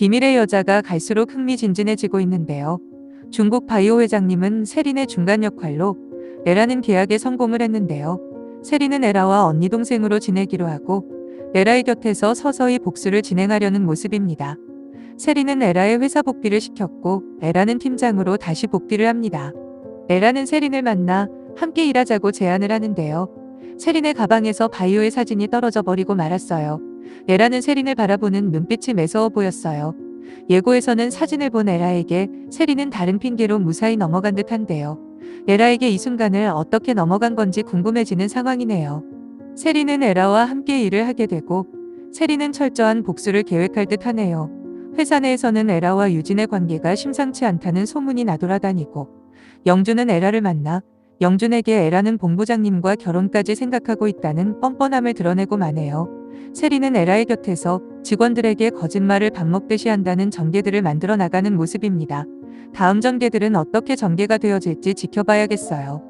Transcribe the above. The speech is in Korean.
비밀의 여자가 갈수록 흥미진진해지고 있는데요. 중국 바이오 회장님은 세린의 중간 역할로 레라는 계약에 성공을 했는데요. 세린은 에라와 언니 동생으로 지내기로 하고 에라의 곁에서 서서히 복수를 진행하려는 모습입니다. 세린은 에라의 회사 복귀를 시켰고 에라는 팀장으로 다시 복귀를 합니다. 에라는 세린을 만나 함께 일하자고 제안을 하는데요. 세린의 가방에서 바이오의 사진이 떨어져 버리고 말았어요. 에라는 세린을 바라보는 눈빛이 매서워 보였어요. 예고에서는 사진을 본 에라에게 세린은 다른 핑계로 무사히 넘어간 듯한데요. 에라에게 이 순간을 어떻게 넘어간 건지 궁금해지는 상황이네요. 세린은 에라와 함께 일을 하게 되고 세린은 철저한 복수를 계획할 듯 하네요. 회사 내에서는 에라와 유진의 관계가 심상치 않다는 소문이 나돌아다니고 영준은 에라를 만나 영준에게 에라는 본부장님과 결혼까지 생각하고 있다는 뻔뻔함을 드러내고 마네요. 세린은 에라의 곁에서 직원들에게 거짓말을 밥 먹듯이 한다는 전개들을 만들어 나가는 모습입니다. 다음 전개들은 어떻게 전개가 되어질지 지켜봐야겠어요.